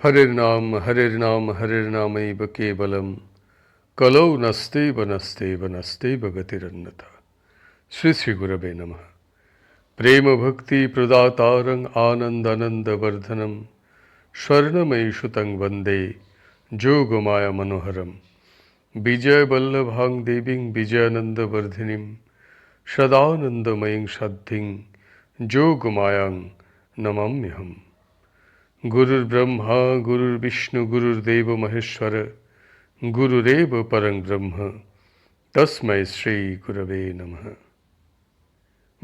হরের নাম হরের নাম হরের নামৈব কেবলম কলৌ নস্তেব নস্তেব নস্তেব গতিরন্যতা শ্রী শ্রী গুরবে নমঃ প্রেম ভক্তি প্রদাতারং আনন্দানন্দবর্ধনম স্বর্ণময়ী সুতং বন্দে যোগমায়া মনোহরম বিজয় বল্লভাং দেবীং বিজয়ানন্দবর্ধিনীম সদানন্দময়ীং সাধ্যিং যোগমায়াং নমাম্যহম গুরুর ব্রহ্মা, গুরুর বিষ্ণু, গুরুর দেব মহেশ্বর গুরুরেব পরং ব্রহ্ম। তস্মৈ শ্রী গুরবে নমঃ।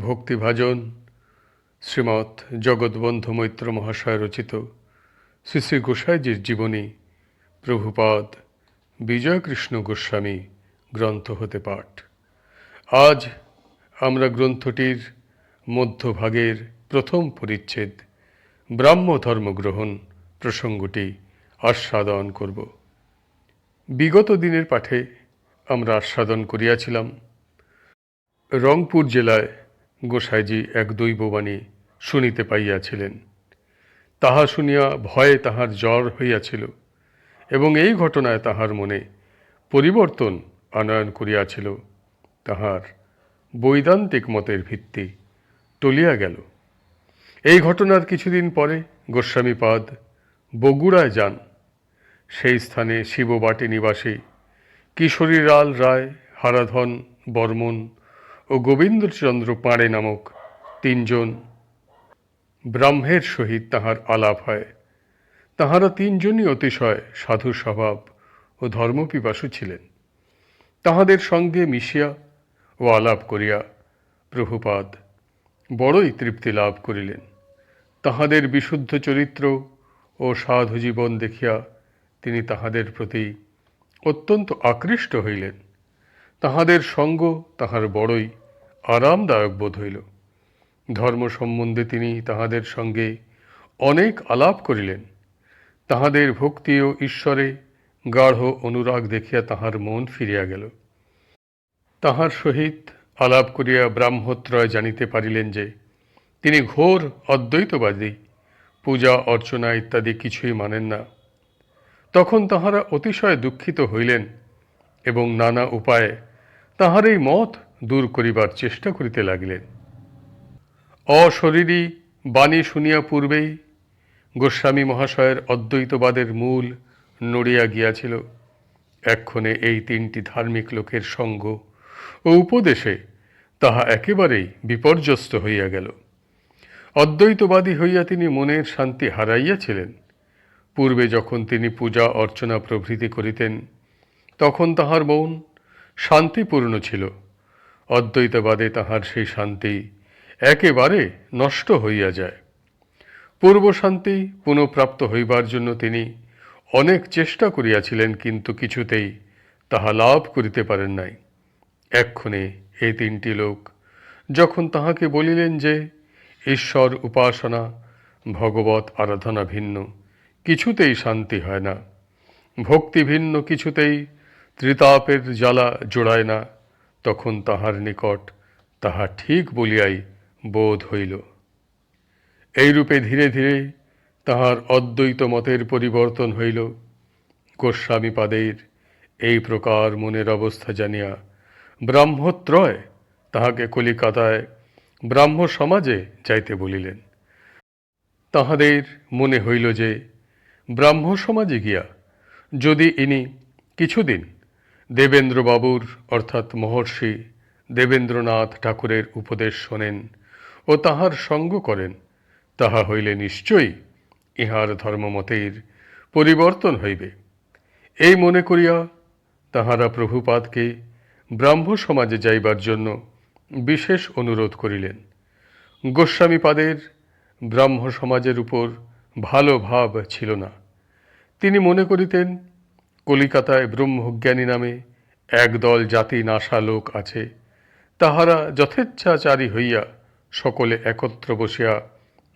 ভক্তিভাজন, শ্রীমৎ জগৎবন্ধু মৈত্র মহাশয় রচিত শ্রী শ্রী গোসাইজির জীবনী প্রভুপাদ বিজয়কৃষ্ণ গোস্বামী গ্রন্থ হতে পাঠ। আজ আমরা গ্রন্থটির মধ্যভাগের প্রথম পরিচ্ছেদ ব্রাহ্ম ধর্মগ্রহণ প্রসঙ্গটি আস্বাদন করব। বিগত দিনের পাঠে আমরা আস্বাদন করিয়াছিলাম। রংপুর জেলায় গোসাইজি এক দৈববাণী শুনিতে পাইয়াছিলেন। তাহা শুনিয়া ভয়ে তাহার জ্বর হইয়াছিল এবং এই ঘটনায় তাহার মনে পরিবর্তন আনয়ন করিয়াছিল। তাহার বৈদান্তিক মতের ভিত্তি টলিয়া গেল। এই ঘটনার কিছুদিন পরে গোস্বামীপাদ বগুড়ায় যান। সেই স্থানে শিববাটি নিবাসী কিশোরীলাল রায়, হারাধন বর্মন ও গোবিন্দচন্দ্র পাঁড়ে নামক তিনজন ব্রাহ্মের সহিত তাহার আলাপ হয়। তাহারা তিনজনই অতিশয় সাধু স্বভাব ও ধর্মপিপাসু ছিলেন। তাহাদের সঙ্গে মিশিয়া ও আলাপ করিয়া প্রভুপাদ বড়ই তৃপ্তি লাভ করিলেন। তাহাদের বিশুদ্ধ চরিত্র ও সাধু জীবন দেখিয়া তিনি তাহাদের প্রতি অত্যন্ত আকৃষ্ট হইলেন। তাহাদের সঙ্গ তাহার বড়ই আরামদায়ক বোধ হইল। ধর্ম সম্বন্ধে তিনি তাহাদের সঙ্গে অনেক আলাপ করিলেন। তাহাদের ভক্তি ও ঈশ্বরে গাঢ় অনুরাগ দেখিয়া তাহার মন ফিরিয়া গেল। তাহার সহিত আলাপ করিয়া ব্রাহ্মত্রয় জানিতে পারিলেন যে তিনি ঘোর অদ্বৈতবাদী, পূজা, অর্চনা ইত্যাদি কিছুই মানেন না। তখন তাহারা অতিশয় দুঃখিত হইলেন এবং নানা উপায়ে তাহার এই মত দূর করিবার চেষ্টা করিতে লাগিলেন। অশরীরী বাণী শুনিয়া পূর্বেই গোস্বামী মহাশয়ের অদ্বৈতবাদের মূল নড়িয়া গিয়াছিল। এক্ষণে এই তিনটি ধার্মিক লোকের সঙ্গ ও উপদেশে তাহা একেবারেই বিপর্যস্ত হইয়া গেল। অদ্বৈতবাদী হইয়া তিনি মনের শান্তি হারাইয়াছিলেন। পূর্বে যখন তিনি পূজা অর্চনা প্রভৃতি করিতেন, তখন তাহার মন শান্তিপূর্ণ ছিল। অদ্বৈতবাদে তাহার সেই শান্তি একেবারে নষ্ট হইয়া যায়। পূর্ব শান্তি পুনঃপ্রাপ্ত হইবার জন্য তিনি অনেক চেষ্টা করিয়াছিলেন, কিন্তু কিছুতেই তাহা লাভ করিতে পারেন নাই। এক্ষণে এই তিনটি লোক যখন তাহাকে বলিলেন যে ঈশ্বর উপাসনা, ভগবত আরাধনা ভিন্ন, কিছুতেই শান্তি হয় না। ভক্তি ভিন্ন, কিছুতেই ত্রিতাপের জ্বালা জোড়ায় না। তখন তাহার নিকট তাহা ঠিক বলিয়াই বোধ হইল। এইরূপে ধীরে ধীরে তাহার অদ্বৈত মতের পরিবর্তন হইল। গোস্বামীপাদের এই প্রকার মনের অবস্থা জানিয়া ব্রাহ্মত্রয় তাহাকে কলিকাতায় ব্রাহ্ম সমাজে যাইতে বলিলেন। তাহাদের মনে হইল যে ব্রাহ্ম সমাজে গিয়া যদি ইনি কিছুদিন দেবেন্দ্রবাবুর অর্থাৎ মহর্ষি দেবেন্দ্রনাথ ঠাকুরের উপদেশ শোনেন ও তাহার সঙ্গ করেন, তাহা হইলে নিশ্চয়ই ইহার ধর্মমতের পরিবর্তন হইবে। এই মনে করিয়া তাহারা প্রভুপাদকে ব্রাহ্ম সমাজে যাইবার জন্য বিশেষ অনুরোধ করিলেন। গোস্বামীপাদের ব্রাহ্ম সমাজের উপর ভালো ভাব ছিল না। তিনি মনে করিতেন, কলিকাতায় ব্রহ্মজ্ঞানী নামে একদল জাতি নাশা লোক আছে, তাহারা যথেচ্ছাচারী হইয়া সকলে একত্র বসিয়া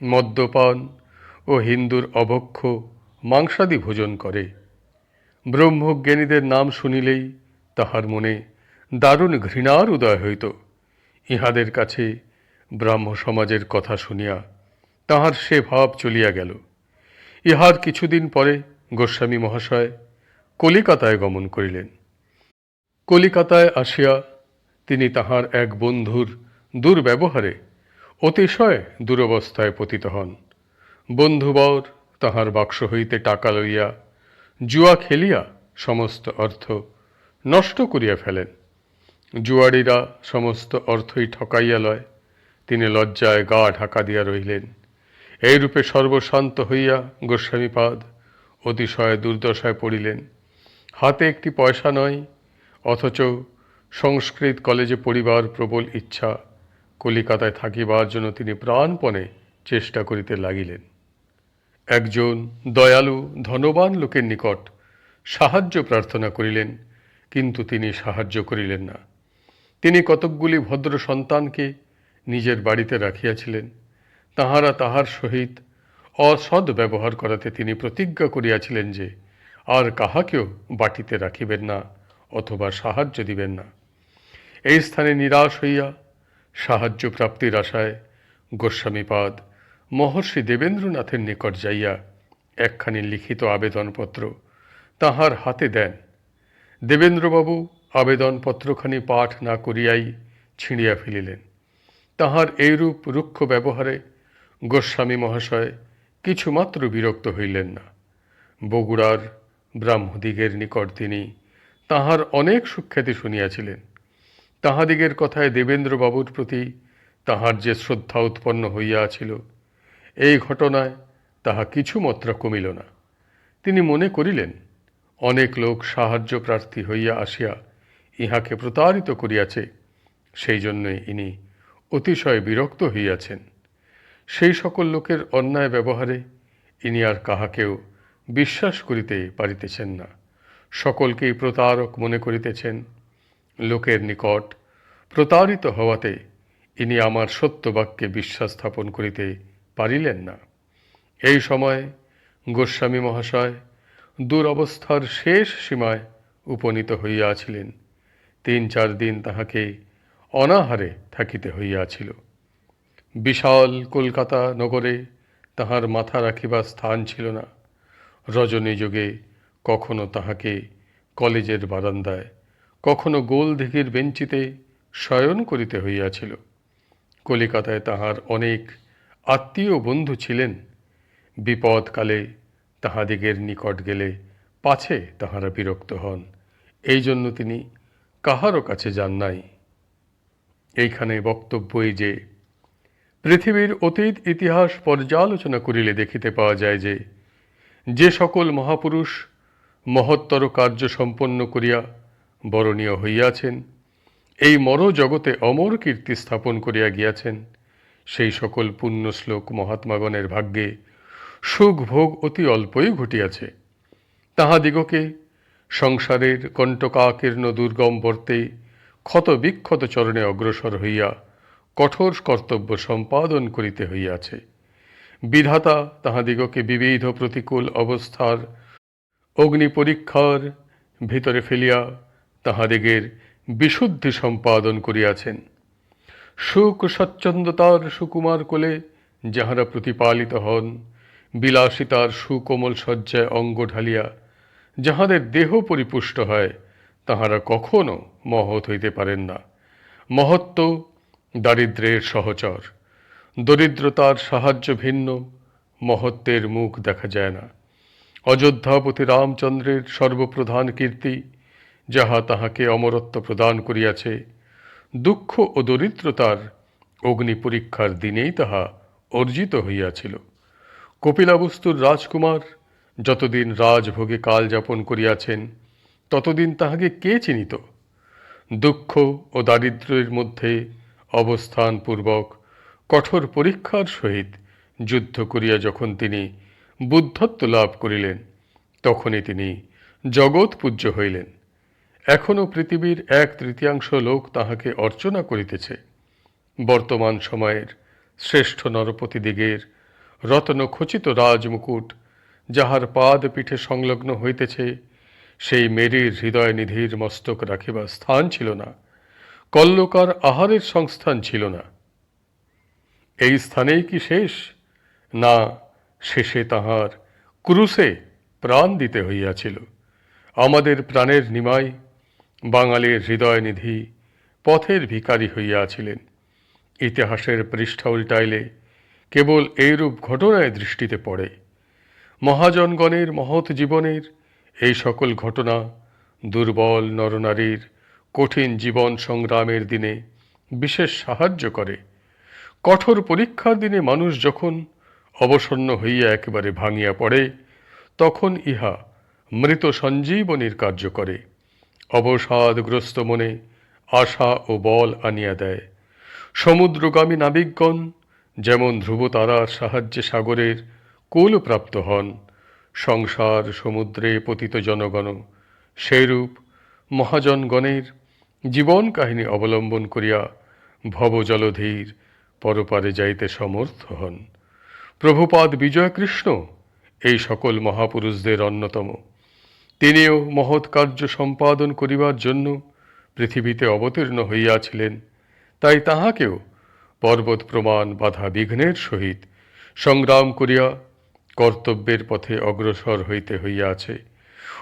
মদ্যপান ও হিন্দুর অবক্ষ মাংসাদি ভোজন করে। ব্রহ্মজ্ঞানীদের নাম শুনিলেই তাহার মনে দারুণ ঘৃণার উদয় হইত। ইহাদের কাছে ব্রাহ্ম সমাজের কথা শুনিয়া তাহার সে ভাব চলিয়া গেল। ইহার কিছুদিন পরে গোস্বামী মহাশয় কলিকাতায় গমন করিলেন। কলিকাতায় আসিয়া তিনি তাহার এক বন্ধুর দুর্ব্যবহারে অতিশয় দুরবস্থায় পতিত হন। বন্ধুবর তাহার বাক্স হইতে টাকা লইয়া, জুয়া খেলিয়া সমস্ত অর্থ নষ্ট করিয়া ফেলেন। জুয়াড়িরা সমস্ত অর্থই ঠকাইয়া লয়। তিনি লজ্জায় গা ঢাকা দিয়া রহিলেন। এইরূপে সর্বশান্ত হইয়া গোস্বামীপাদ অতিশয় দুর্দশায় পড়িলেন। হাতে একটি পয়সা নয়, অথচ সংস্কৃত কলেজে পড়িবার প্রবল ইচ্ছা, কলিকাতায় থাকিবার জন্য তিনি প্রাণপণে চেষ্টা করিতে লাগিলেন। একজন দয়ালু, ধনবান লোকের নিকট সাহায্য প্রার্থনা করিলেন, কিন্তু তিনি সাহায্য করিলেন না। তিনি কতকগুলি ভদ্র সন্তানকে নিজের বাড়িতে রাখিয়াছিলেন, তাহারা তাহার সহিত অসৎ ব্যবহার করাতে তিনি প্রতিজ্ঞা করিয়াছিলেন যে, আর কাহাকেও বাটিতে রাখিবেন না অথবা সাহায্য দিবেন না। এই স্থানে নিরাশ হইয়া সাহায্য প্রাপ্তির আশায় গোস্বামীপাদ মহর্ষি দেবেন্দ্রনাথের নিকট যাইয়া একখানি লিখিত আবেদনপত্র তাহার হাতে দেন। দেবেন্দ্রবাবু আবেদনপত্রখানি পাঠ না করিয়াই ছিঁড়িয়া ফেলিলেন। তাহার এইরূপ রুক্ষ ব্যবহারে গোস্বামী মহাশয় কিছুমাত্র বিরক্ত হইলেন না। বগুড়ার ব্রাহ্মদিগের নিকট তিনি তাহার অনেক সুখ্যাতি শুনিয়াছিলেন। তাহাদিগের কথায় দেবেন্দ্রবাবুর প্রতি তাহার যে শ্রদ্ধা উৎপন্ন হইয়াছিল এই ঘটনায় তাহা কিছুমাত্র কমিল না। তিনি মনে করিলেন, অনেক লোক সাহায্য প্রার্থী হইয়া আসিয়া ইহাকে প্রতারিত করিয়াছে, সেই জন্যই ইনি অতিশয় বিরক্ত হইয়াছেন। সেই সকল লোকের অন্যায় ব্যবহারে ইনি আর কাহাকেও বিশ্বাস করিতে পারিতেছেন না। সকলকেই প্রতারক মনে করিতেছেন। লোকের নিকট প্রতারিত হওয়াতে ইনি আমার সত্য বাক্যে বিশ্বাস স্থাপন করিতে পারিলেন না। এই সময় গোস্বামী মহাশয় দুরবস্থার শেষ সীমায় উপনীত হইয়াছিলেন তিন চার দিন তাহাকে অনাহারে থাকিতে হইয়াছিল। বিশাল কলকাতা নগরে তাহার মাথা রাখিবার স্থান ছিল না। রজনী যুগে কখনো তাহাকে কলেজের বারান্দায়, কখনো গোলদিঘির বেঞ্চিতে শয়ন করিতে হইয়াছিল। কলিকাতায় তাহার অনেক আত্মীয় বন্ধু ছিলেন। বিপদকালে তাহাদিগের নিকট গেলে পাছে তাহারা বিরক্ত হন। এই জন্য তিনি কাহারও কাছে যান নাই। এইখানে বক্তব্যই যে, পৃথিবীর অতীত ইতিহাস পর্যালোচনা করিলে দেখিতে পাওয়া যায় যে যে সকল মহাপুরুষ মহত্তর কার্য সম্পন্ন করিয়া বরণীয় হইয়াছেন, এই মর জগতে অমর কীর্তি স্থাপন করিয়া গিয়াছেন, সেই সকল পুণ্য শ্লোক মহাত্মাগণের ভাগ্যে সুখ ভোগ অতি অল্পই ঘটিয়াছে। তাহাদিগকে সংসারের কণ্টকাকীর্ণ দুর্গম বর্তে ক্ষত বিক্ষত চরণে অগ্রসর হইয়া কঠোর কর্তব্য সম্পাদন করিতে হইয়াছে। বিধাতা তাহাদিগকে বিবিধ প্রতিকূল অবস্থার অগ্নি পরীক্ষার ভিতরে ফেলিয়া তাহাদিগের বিশুদ্ধি সম্পাদন করিয়াছেন। সুখ স্বচ্ছন্দতার সুকুমার কোলে যাহারা প্রতিপালিত হন, বিলাসিতার সুকোমল শয্যায় অঙ্গ ঢালিয়া যাহাদের দেহ পরিপুষ্ট হয়, তাহারা কখনো মহৎ হইতে পারেন না। মহত্ব দারিদ্র্যের সহচর, দরিদ্রতার সাহায্য ভিন্ন, মহত্বের মুখ দেখা যায় না। অযোধ্যাপতি রামচন্দ্রের সর্বপ্রধান কীর্তি, যাহা তাহাকে অমরত্ব প্রদান করিয়াছে, দুঃখ ও দরিদ্রতার অগ্নি পরীক্ষার দিনেই তাহা অর্জিত হইয়াছিল। কপিলাবস্তুর রাজকুমার যতদিন রাজভোগে কাল যাপন করিয়াছেন, ততদিন তাহাকে কে চিনিত? দুঃখ ও দারিদ্র্যের মধ্যে অবস্থানপূর্বক কঠোর পরীক্ষার সহিত যুদ্ধ করিয়া যখন তিনি বুদ্ধত্ব লাভ করিলেন, তখনই তিনি জগৎ পূজ্য হইলেন। এখনও পৃথিবীর এক তৃতীয়াংশ লোক তাহাকে অর্চনা করিতেছে। বর্তমান সময়ের শ্রেষ্ঠ নরপতিদিগের রত্নখচিত রাজমুকুট যাহার পাদ পিঠে সংলগ্ন হইতেছে, সেই মেরির হৃদয় নিধির মস্তক রাখিবার স্থান ছিল না, কল্লকার আহারের সংস্থান ছিল না। এই স্থানেই কি শেষ? না, শেষে তাহার ক্রুশে প্রাণ দিতে হইয়াছিল। আমাদের প্রাণের নিমাই বাঙালির হৃদয় নিধি পথের ভিকারী হইয়াছিলেন। ইতিহাসের পৃষ্ঠা উল্টাইলে কেবল এইরূপ ঘটনায় দৃষ্টিতে পড়ে। মহাজনগণের মহৎ জীবনের এই সকল ঘটনা দুর্বল নরনারীর কঠিন জীবন সংগ্রামের দিনে বিশেষ সাহায্য করে। কঠোর পরীক্ষার দিনে মানুষ যখন অবসন্ন হইয়া একেবারে ভাঙিয়া পড়ে, তখন ইহা মৃত সঞ্জীবনীর কার্য করে। অবসাদগ্রস্ত মনে আশা ও বল আনিয়া দেয়। সমুদ্রগামী নাবিকগণ, যেমন ধ্রুবতারার সাহায্যে সাগরের কুল প্রাপ্ত হন। সংসার সমুদ্রে পতিত জনগণ, সেইরূপ মহাজনগণের জীবন কাহিনী অবলম্বন করিয়া ভবজলধীর পরপারে যাইতে সমর্থ হন। প্রভুপাদ বিজয়কৃষ্ণ, এই সকল মহাপুরুষদের অন্যতম। তিনিও মহৎ কার্য সম্পাদন করিবার জন্য পৃথিবীতে অবতীর্ণ হইয়াছিলেন। তাই তাহাকেও পর্বত প্রমাণ বাধা বিঘ্নের সহিত সংগ্রাম করিয়া কর্তব্যের পথে অগ্রসর হইতে হইয়াছে।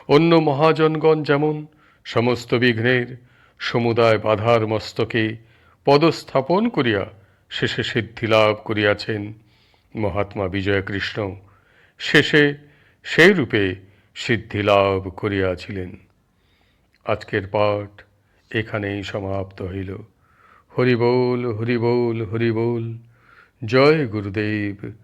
অন্য মহাজনগণ যেমন সমস্ত বিঘ্নের, সমুদায় বাধার মস্তকে পদস্থাপন করিয়া শেষে সিদ্ধি লাভ করিয়াছেন। মহাত্মা বিজয়কৃষ্ণ শেষে সেই রূপে সিদ্ধি লাভ করিয়াছিলেন। আজকের পাঠ এখানেই সমাপ্ত হইল। হরি বল হরি বল হরি বল জয় গুরুদেব।